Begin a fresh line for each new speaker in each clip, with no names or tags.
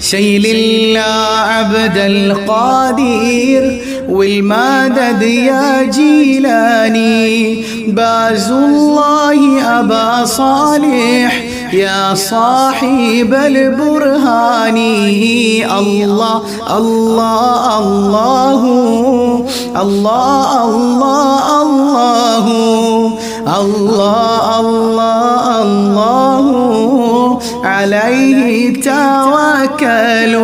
شيل الله عبد القادر والمدد يا جيلاني باز الله أبا صالح يا صاحب البرهان الله الله الله الله الله الله الله الله الله عليه توكلوا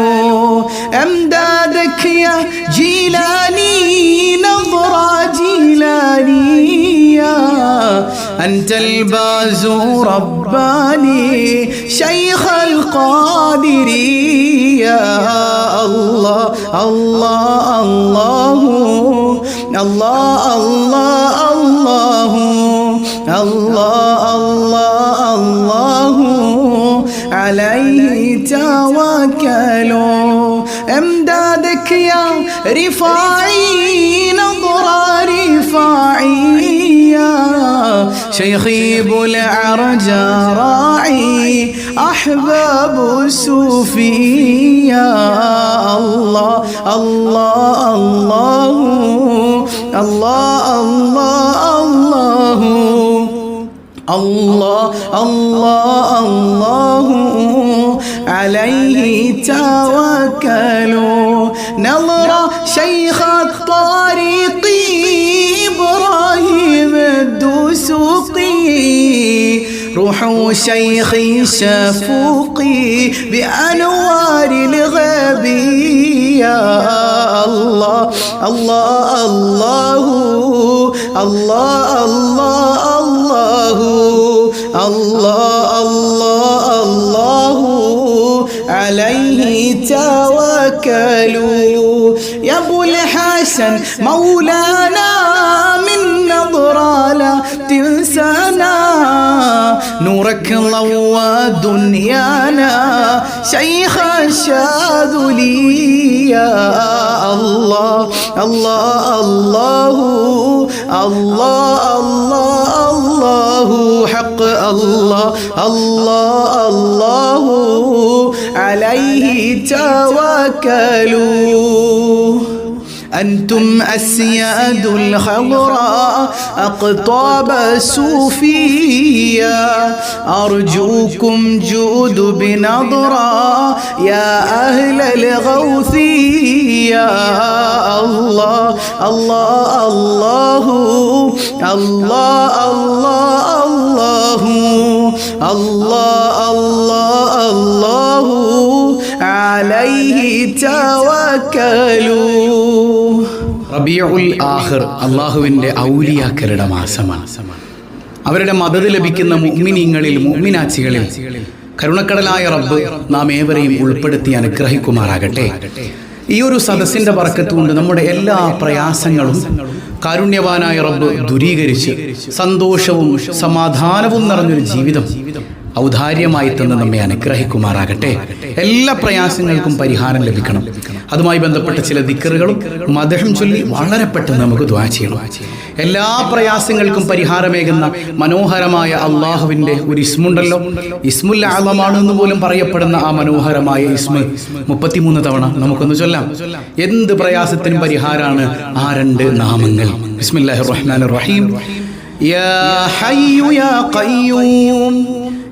أمدادك يا جيلاني نظرة جيلانية. أنت البازو رباني شيخ القادرية. الله الله الله الله الله الله الله, الله. يا رفاعي نظرة رفاعية شيخي بالعرج راعي أحباب صوفية الله الله الله الله الله الله, الله. الله الله عليه توكلوا. نظرة شيخ الطريق إبراهيم الدسوقي روح شيخي شفوقي بأنوار الغيب. يا الله الله الله الله الله الله الله. الله الله عليه توكلوا. يا أبو الحسن مولانا من نظرة لا تنسانا. نورك ضوى دنيانا. شيخ الشاذلي يا الله الله الله الله الله الله. الله. الله الله عليه توكلوا. أنتم أسياد الخضراء أقطاب الصوفية أرجوكم جود بنظرة يا أهل الغوث يا الله الله الله الله الله റബിയുൽ ആഹിർ ഔലിയാക്കരുടെ മാസമാണ്. അവരുടെ മദത് ലഭിക്കുന്ന മുഅ്മിനീങ്ങളിൽ മുഗ്മിനാച്ചികളിൽ കരുണക്കടലായ റബ്ബ് നാം ഏവരെയും ഉൾപ്പെടുത്തി അനുഗ്രഹിക്കുമാറാകട്ടെ. ഈ ഒരു സദസ്സിന്റെ പറക്കത്തുകൊണ്ട് നമ്മുടെ എല്ലാ പ്രയാസങ്ങളും കാരുണ്യവാനായ റബ്ബ് ദുരീകരിച്ച് സന്തോഷവും സമാധാനവും നിറഞ്ഞൊരു ജീവിതം ഔദാര്യമായി തന്നെ നമ്മെ അനുഗ്രഹിക്കുമാറാകട്ടെ. എല്ലാ പ്രയാസങ്ങൾക്കും പരിഹാരം ലഭിക്കണം. അതുമായി ബന്ധപ്പെട്ട ചില ദിക്കറുകളും മദഹം ചൊല്ലി വളരെ പെട്ടെന്ന് നമുക്ക് ദ്വാ ചെയ്യണം. എല്ലാ പ്രയാസങ്ങൾക്കും പരിഹാരമേകുന്ന മനോഹരമായ അള്ളാഹുവിന്റെ ഒരു ഇസ്മുണ്ടല്ലോ. ഇസ്മുൽ ആലമാണ് പോലും പറയപ്പെടുന്ന ആ മനോഹരമായ ഇസ്മ മുപ്പത്തിമൂന്ന് തവണ നമുക്കൊന്ന് ചൊല്ലാം. എന്ത് പ്രയാസത്തിനും പരിഹാരമാണ് ആ രണ്ട് നാമങ്ങൾ. ബിസ്മില്ലാഹി റഹ്മാൻ റഹീം. യാ ഹയ്യു യാ ഖയ്യൂം.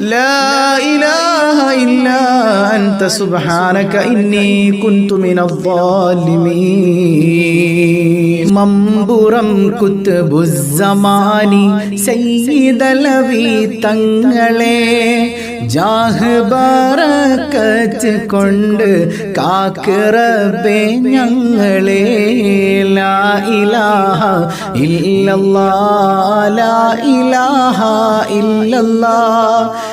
لا إله إلا أنت سبحانك إني كنت من الظالمين മമ്പുറം കുത്തുബുസമാനി സയ്യിദലവി തങ്ങളെ ജാഹ് ബറക്കത്ത് കൊണ്ട് കാക്കിറബേ ഞങ്ങളെ ലാ ഇലാഹ ഇല്ലല്ലാ ലാ ഇലാഹ ഇല്ലല്ലാ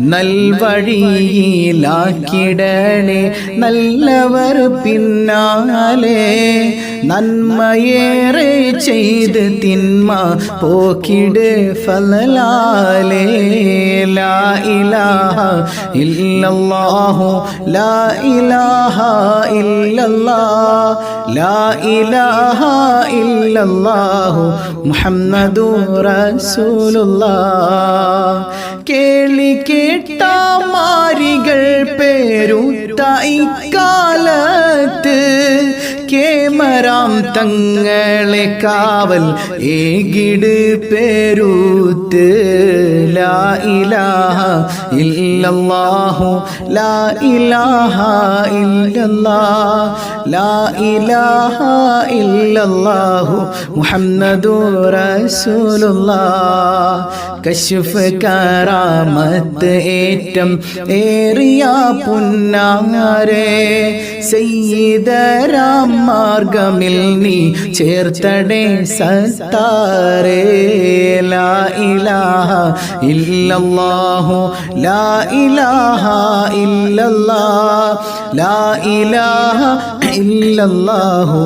നൽവഴിയിലാക്കിടണേ. നല്ലവർ പിന്നാലെ നന്മയേറെ ചെയ്ത് തിന്മ പോക്കിട് ഫലാലേ ലാ ഇലാഹ ഇല്ലല്ലാഹു ലാ ഇലാഹ ഇല്ലല്ലാ ലാ ഇലാഹ മുഹമ്മദു റസൂലുള്ളാഹ്. കേളി കേട്ട മാരികൾ പേരുത്ത ഇക്കാലത്ത് കേമരാം തങ്ങളെ കാവൽ ഏകിട് പേരൂത്ത്. ലാ ഇലാഹ ഇല്ലല്ലാഹു ലാ ഇലാഹ ഇല്ലല്ലാ ലാ ഇലാഹ ഇല്ലല്ലാഹു മുഹമ്മദു റസൂലുള്ളാ കശുഫ് കറാമത്ത് ഏറ്റം ഏറിയ പുന്നാരെ സയ്യിദരാം മാർഗമിൽ നീ ചേർത്തടേ സത്താരേ ലാ ഇലാഹ ഇല്ലല്ലാഹു ലാ ഇലാഹ ഇല്ലല്ലാഹ് ലാ ഇലാഹ ഇല്ലല്ലാഹു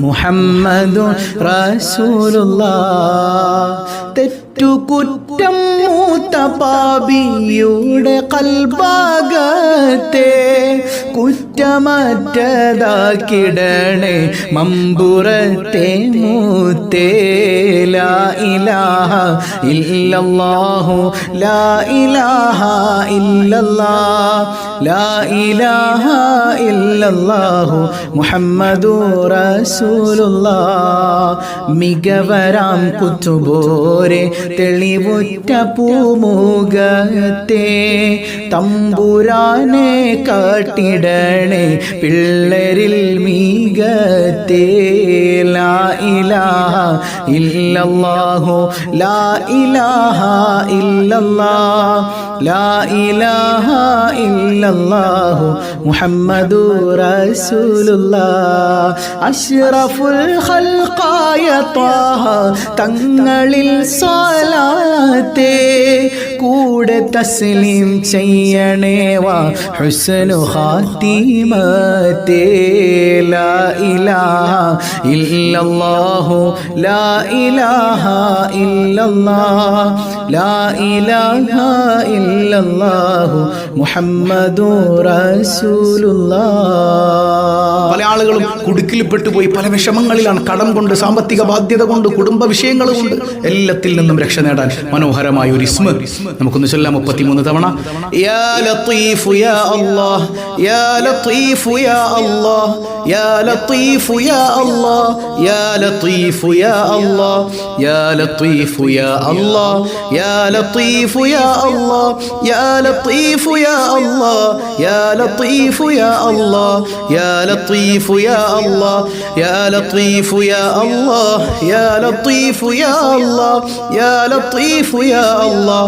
മുഹമ്മദു റസൂലുള്ളാഹ്. തെറ്റുകുറ്റം മൂത്ത പാപിയുടെ കൽഭാഗത്തെ കുറ്റമറ്റതാക്കിടണേ. മമ്പുറത്തെ മൂത്തേ ലാ ഇലാഹ ഇല്ലല്ലാഹു ലാ ഇലാഹ ഇല്ലല്ലാ ലാ ഇലാഹ ഇല്ലല്ലാഹു മുഹമ്മദു റസൂലുള്ളാ മികവരാം കുത്തുബോരെ തെളിവുറ്റ പൂമുഖത്തെ തമ്പുരാനെ കാട്ടിടണേ പിള്ളരിൽ മീകത്തെ. ലാ ഇലാഹ ഇല്ലല്ലാഹു ലാ ഇലാഹ ഇല്ലല്ലാ ലാ ഇലാഹ ഇല്ലല്ലാഹു മുഹമ്മദു റസൂലുള്ളാഹ്. അഷ്റഫുൽ ഖൽഖായ ത്വാഹ തങ്ങളിൽ रहते കൂടെ തസ്ലീം ചെയ്യണേ വാ. ഹുസ്നു ഖാത്തിമത്തേ ലാ ഇലാഹ ലാ ഇലാഹ ഇല്ലല്ലാഹ് ലാ ഇലാഹ മുഹമ്മദു
പല ആളുകളും കുടുക്കിൽപ്പെട്ടു പോയി പല വിഷമങ്ങളിലാണ്. കടം കൊണ്ട് സാമ്പത്തിക ബാധ്യത കൊണ്ട് കുടുംബ വിഷയങ്ങൾ കൊണ്ട് എല്ലാത്തിൽ നിന്നും രക്ഷ നേടാൻ മനോഹരമായ ഒരു ഇസ്മ നമുക്കൊന്ന് ചൊല്ലാം മുപ്പത്തിമൂന്ന് തവണ യാ ലത്തീഫു യാ അല്ലാഹ് യാ ലത്തീഫു യാ അല്ലാഹ് യാ ലത്തീഫു യാ അല്ലാഹ് യാ ലത്തീഫു യാ അല്ലാഹ് യാ ലത്തീഫു യാ അല്ലാഹ് യാ ലത്തീഫു യാ അല്ലാഹ് യാ ലത്തീഫു യാ അല്ലാഹ് യാ ലത്തീഫു യാ അല്ലാഹ് യാ ലത്തീഫു യാ അല്ലാഹ് യാ ലത്തീഫു യാ അല്ലാഹ് യാ ലത്തീഫു യാ അല്ലാഹ് യാ ലത്തീഫു യാ അല്ലാഹ്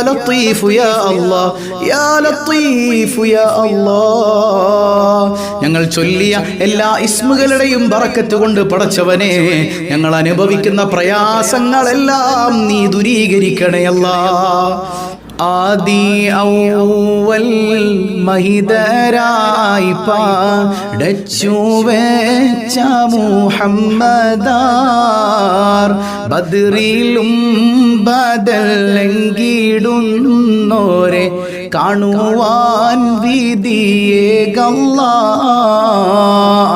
لطيف യാ الله യാ لطيف യാ الله. ഞങ്ങൾ ചൊല്ലിയ എല്ലാ ഇസ്മുകളുടെയും ബറക്കത്ത് കൊണ്ട് പടച്ചവനെ ഞങ്ങൾ അനുഭവിക്കുന്ന പ്രയാസങ്ങളെല്ലാം നീ ദുരീകരിക്കണേ അല്ലാഹ് ആദി ഔവൽ മഹിതരായി പാടച്ചു വെച്ച മുഹമ്മദാർ. ബദ്രിലും ബദലെങ്കിടുന്നോരെ കാണുവാൻ വിധിയേ ഗല്ലാ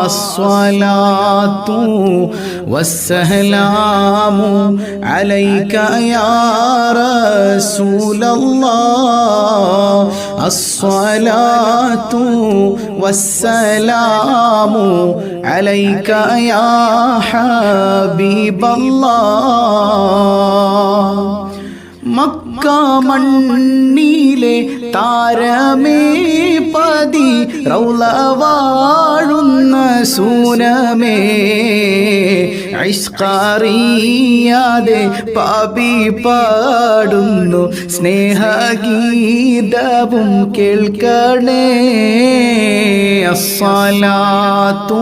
അസ്വലാത്തു
والسلام عليك يا رسول الله الصلاة والسلام عليك يا حبيب الله മക്ക മണ്ണിലെ താരമേ പതി റൗള വാഴുന്ന സൂനമേ ഐഷ്കറിയാതെ പാപി പാടുന്നു. സ്നേഹഗീതവും കേൾക്കണേ. അസ്സലാത്തു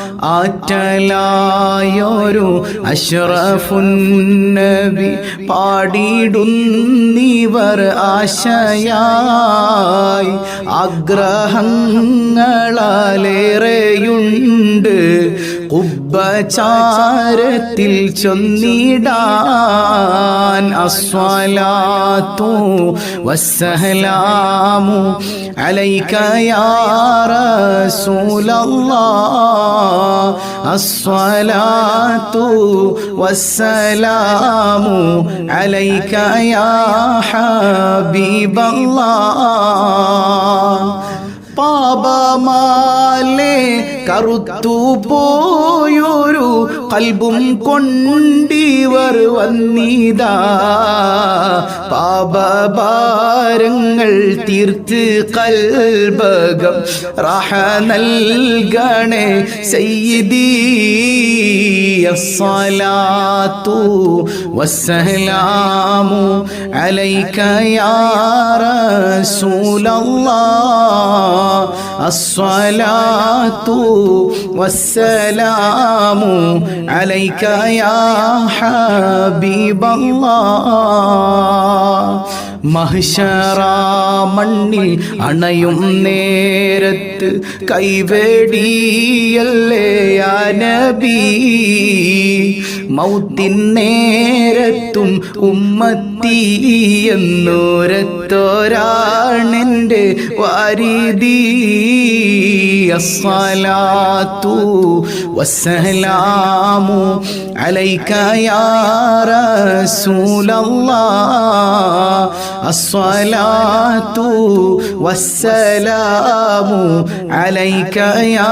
ആറ്റലായൊരു അഷ്റഫുന്നബി പാടിയിടുന്നിവർ ആശയായി. ആഗ്രഹങ്ങളേറെയുണ്ട് കുബ്ബചാരത്തിൽ ചൊന്നിടാൻ അസ്വലാത്തു വസ്സലാമു അലൈക യാ റസൂലല്ലാഹ് അസ്സലാത്തു വസ്സലാമു അലൈക യാ ഹബീബല്ലാഹ് പാപമാലേ കറുത്തു പോയൊരു കൽബും കൊണ്ടിവർ വന്നിതാ പാപഭാരങ്ങൾ തീർത്ത് കൽബകം റഹ നൽകണേ സയ്യിദീ الصلاة والسلام عليك يا رسول الله الصلاة والسلام عليك يا حبيب الله മഹിഷറ മണ്ണിൽ അണയും നേരത്ത് കൈവേടിയല്ലേ യാ നബി മൗത്തിൻ നേരത്തും ഉമ്മത്തി എന്നോരത്തോരാണെന്റെ വാരിതി അസ്സലാത്തു വസ്സലാമു അലൈക യാ റസൂലല്ലാഹ്. അസ്സലാത്തു വസ്സലാമു അലൈക യാ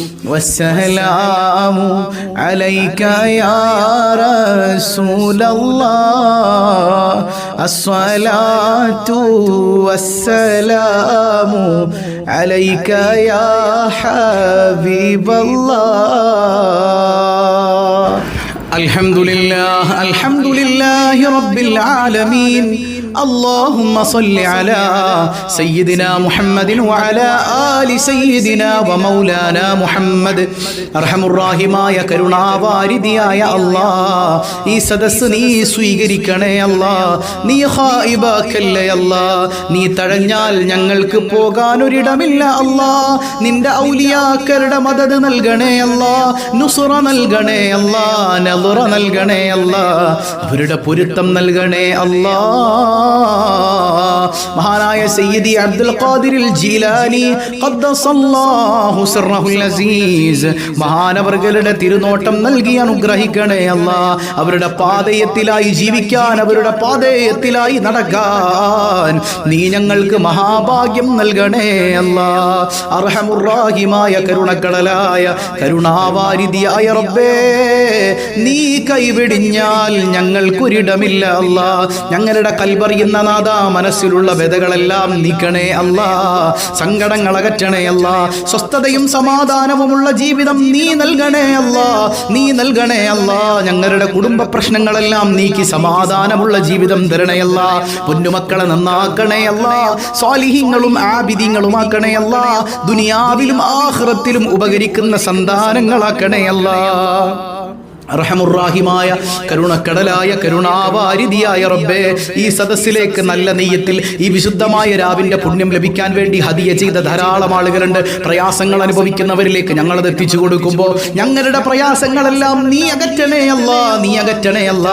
والسلام عليك يا رسول الله. الصلاة والسلام عليك يا حبيب الله. الحمد لله الحمد لله رب العالمين. اللهم صل على سيدنا محمد وعلى آل سيدنا ومولانا محمد അർഹമുറാഹിമായ കരുണാവാരിതിയായ അല്ലാ ഈ സദസ്സ് നീ സ്വീകരിക്കണേ അല്ലാ നീ ഹായിബാക്കല്ലേ അല്ലാ നീ തഴഞ്ഞാൽ ഞങ്ങൾക്ക് പോകാനൊരിടമില്ല അല്ലാ നിന്റെ ഔലിയാക്കളുടെ മദത് നൽകണേ അല്ലാ നുസുറ നൽകണേ അല്ലാ നലുറ നൽകണേ അല്ലാ അവരുടെ പൊരുത്തം നൽകണേ അല്ലാ മഹാനായ സയ്യിദി അബ്ദുൽ ഖാദിറിൽ ജീലാനി ഖദ്ദസല്ലാഹു സിർറഹുൽ അസീസ്. മഹാനവർകളുടെ തിരുനോട്ടം നൽകി അനുഗ്രഹിക്കണേ അല്ല. അവരുടെ പാതയത്തിലായി ജീവിക്കാൻ അവരുടെ പാതയത്തിലായി നടക്കാൻ നീ ഞങ്ങൾക്ക് മഹാഭാഗ്യം നൽകണേ അല്ല. അർഹമുറാഹിമായ കരുണക്കടലായ കരുണാവാരിതിയായ റബ്ബേ നീ കൈവിടിഞ്ഞാൽ ഞങ്ങൾക്കൊരിടമില്ല അല്ല. ഞങ്ങളുടെ കൽബർ
അറിയുന്ന നാഥ മനസ്സിലുള്ള വ്യതകളെല്ലാം നീക്കണേ അല്ല. സങ്കടങ്ങൾ അകറ്റണേ അല്ല. സ്വസ്ഥതയും സമാധാനവുമുള്ള ജീവിതം നീ നൽകണേ അല്ല. നീ നൽകണേ അല്ല. ഞങ്ങളുടെ കുടുംബ പ്രശ്നങ്ങളെല്ലാം നീക്കി സമാധാനമുള്ള ജീവിതം തരണേ അല്ലാ. പൊന്നുമക്കളെ നന്നാക്കണേ അല്ല. സ്വാലിഹ്യങ്ങളും ആബിദ്യങ്ങളും ആബിദിങ്ങളുമാക്കണേ അല്ല. ദുനിയാവിലും ആഹ്റത്തിലും ഉപകരിക്കുന്ന സന്താനങ്ങളാക്കണേ അല്ലാ. റഹമുറാഹിമായ കരുണക്കടലായ കരുണാവാരിതിയായ റബ്ബേ ഈ സദസ്സിലേക്ക് നല്ല നെയ്യത്തിൽ ഈ വിശുദ്ധമായ രാവിന്റെ പുണ്യം ലഭിക്കാൻ വേണ്ടി ഹതിയ ചെയ്ത ധാരാളം ആളുകളുണ്ട്. പ്രയാസങ്ങൾ അനുഭവിക്കുന്നവരിലേക്ക് ഞങ്ങളത് എത്തിച്ചു കൊടുക്കുമ്പോൾ ഞങ്ങളുടെ പ്രയാസങ്ങളെല്ലാം നീ അകറ്റണേ അല്ല നീ അകറ്റണേ അല്ല.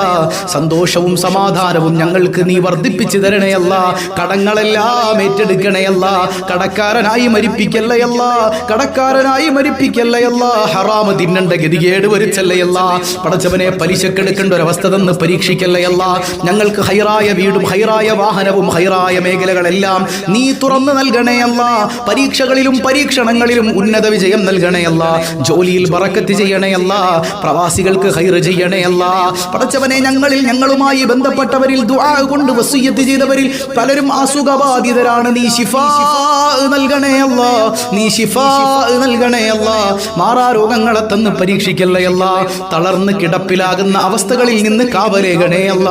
സന്തോഷവും സമാധാനവും ഞങ്ങൾക്ക് നീ വർദ്ധിപ്പിച്ചു തരണേ അല്ല. കടങ്ങളെല്ലാം ഏറ്റെടുക്കണേ അല്ല. കടക്കാരനായി മരിപ്പിക്കല്ലയല്ല കടക്കാരനായി മരിപ്പിക്കല്ലയല്ല ഹറാമ് തിന്നണ്ട ഗതികേട് വരുത്തല്ലയല്ല പടച്ചവനെ പലിശക്കെടുക്കേണ്ട ഒരവസ്ഥ തന്ന് പരീക്ഷിക്കല്ലയല്ല ഞങ്ങൾക്ക് ഹൈറായ വീടും ഹൈറായ വാഹനവും ഹൈറായ മേഖലകളെല്ലാം നീ തുറന്നു നൽകണേയല്ല പരീക്ഷകളിലും പരീക്ഷണങ്ങളിലും ഉന്നത വിജയം നൽകണേയല്ല ജോലിയിൽ ബറക്കത്ത് ചെയ്യണേയല്ല പ്രവാസികൾക്ക് ഹൈറ് ചെയ്യണേയല്ല പടച്ചവനെ ഞങ്ങളിൽ ഞങ്ങളുമായി ബന്ധപ്പെട്ടവരിൽ ദുആ കൊണ്ട് വസൂയത്ത് ചെയ്തവരിൽ പലരും അസുഖബാധിതരാണ്. നീ ശിഫാ നൽകണേയല്ല നീ ശിഫാ നൽകണേയല്ല മാറാ രോഗങ്ങളെ തന്ന് പരീക്ഷിക്കല്ലയല്ല തളർന്ന് കിടപ്പിലാകുന്ന അവസ്ഥകളിൽ നിന്ന് കാവലേകണേ അല്ല.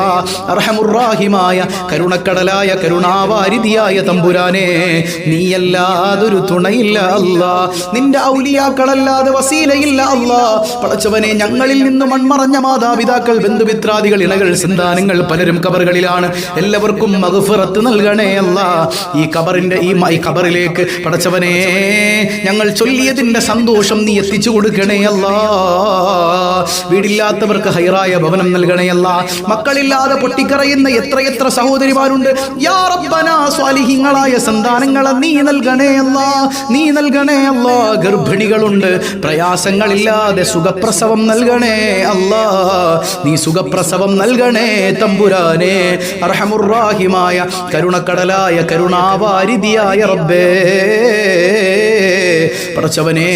അർഹമുറാഹിമായ കരുണക്കടലായ കരുണാവാരിതിയായ തമ്പുരാനെ നീയല്ലാതൊരു തുണയില്ല അല്ല. നിന്റെ ഔലിയാക്കളല്ലാതെ വസീലയില്ല അല്ല. പടച്ചവനെ ഞങ്ങളിൽ നിന്ന് മൺമറഞ്ഞ മാതാപിതാക്കൾ ബന്ധുമിത്രാദികൾ ഇണകൾ സന്താനങ്ങൾ പലരും കബറുകളിലാണ്. എല്ലാവർക്കും മകുഫിറത്ത് നൽകണേ അല്ല. ഈ കബറിന്റെ ഈ മൈ കബറിലേക്ക് പടച്ചവനെ ഞങ്ങൾ ചൊല്ലിയതിന്റെ സന്തോഷം നീ എത്തിച്ചു കൊടുക്കണേ അല്ലാ. വീടില്ലാത്തവർക്ക് ഹൈറായ ഭവനം നൽകണയല്ല മക്കളില്ലാതെ പൊട്ടിക്കറയുന്ന എത്രയെത്ര സഹോദരിമാരുണ്ട്. യാ റബ്ബനാ സ്വാലിഹിങ്ങളായ സന്താനങ്ങളെ നീ നൽകണേയല്ല നീ നൽകണേയല്ല ഗർഭിണികളുണ്ട്. പ്രയാസങ്ങളില്ലാതെ സുഖപ്രസവം നൽകണേ അല്ലാ. നീ സുഖപ്രസവം നൽകണേ തമ്പുരാനെ. അർഹമുറാഹിമായ കരുണക്കടലായ കരുണാവാരിതിയായ റബ്ബേ. പടച്ചവനേ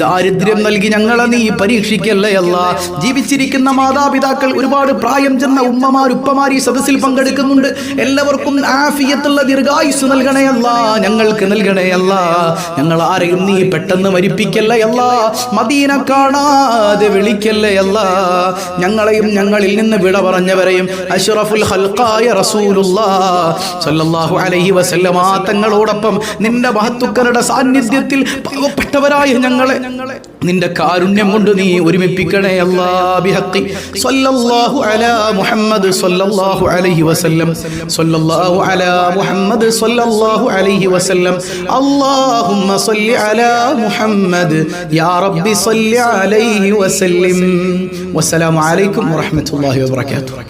ദാരിദ്ര്യം നൽകി ഞങ്ങളെ നീ പരീക്ഷിക്കല്ലേ അല്ല? ജീവിച്ചിരിക്കുന്ന മാതാപിതാക്കൾ ഒരുപാട് പ്രായം ചെന്ന ഉമ്മമാർ ഉപ്പമാർ ഈ സദസ്സിൽ പങ്കെടുക്കുന്നുണ്ട്. എല്ലാവർക്കും ആഫിയത്തുള്ള ദീർഘായുസ് നൽകണേ അല്ല. ഞങ്ങൾക്ക് നൽകണേ അല്ല. ഞങ്ങൾ ആരെയും നീ പെട്ടെന്ന് മരിപ്പിക്കല്ലേ അല്ല. മദീന കാണാതെ വിളിക്കല്ലേ അല്ല. ഞങ്ങളെയും ഞങ്ങളിൽ നിന്ന് വിട പറഞ്ഞവരെയും അഷ്റഫുൽ ഹൽക്കായ റസൂലുള്ള. സല്ലല്ലാഹു അലൈഹി വസല്ലമ തങ്ങളോടൊപ്പം നിന്റെ മഹത്തുക്കളുടെ സാന്നിധ്യത്തിൽ പാവപ്പെട്ടവരായ ഞങ്ങളെ. നിന്റെ കാരുണ്യം കൊണ്ട് നീ ഒരുമിപ്പിക്കണേ സല്ലല്ലാഹു അലാ മുഹമ്മദ് അലൈഹി വസല്ലം. അലാ മുഹമ്മദ് അലൈഹി വസല്ലം. അല്ലാഹുമ്മ സല്ലി അലാ മുഹമ്മദ്. യാ റബ്ബി സല്ലി അലൈഹി വസല്ലം. വസ്സലാമു അലൈക്കും വറഹ്മത്തുള്ളാഹി വബറകാതുഹു.